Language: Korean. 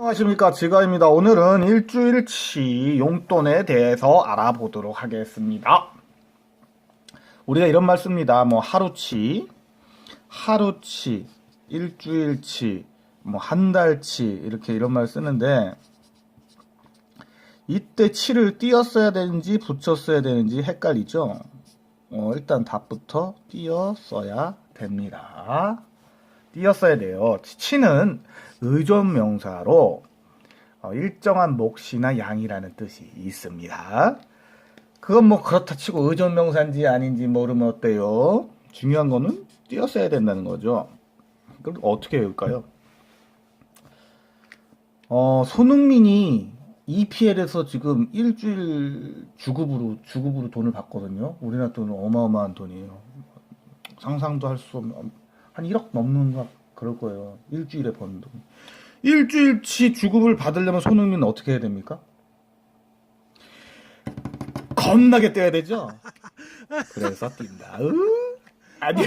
안녕하십니까 지가입니다. 오늘은 일주일치 용돈에 대해서 알아보도록 하겠습니다. 우리가 이런 말 씁니다. 뭐 하루치, 하루치, 일주일치, 뭐 한 달치 이렇게 이런 말 쓰는데 이때 치를 띄었어야 되는지 붙였어야 되는지 헷갈리죠? 어, 일단 답부터 띄었어야 됩니다. 띄었어야 돼요. 치는 의존 명사로 어, 일정한 몫이나 양이라는 뜻이 있습니다. 그건 뭐 그렇다 치고 의존 명사인지 아닌지 모르면 어때요? 중요한 거는 띄었어야 된다는 거죠. 그럼 어떻게 외울까요? 어, 손흥민이 EPL에서 지금 일주일 주급으로 주급으로 돈을 받거든요. 우리나라 돈은 어마어마한 돈이에요. 상상도 할 수 없는 한 1억 넘는 가 그럴 거예요. 일주일에 버는 돈. 일주일치 주급을 받으려면 손흥민은 어떻게 해야 됩니까? 겁나게 떼야 되죠? 그래서 뛴다. 으, 안녕.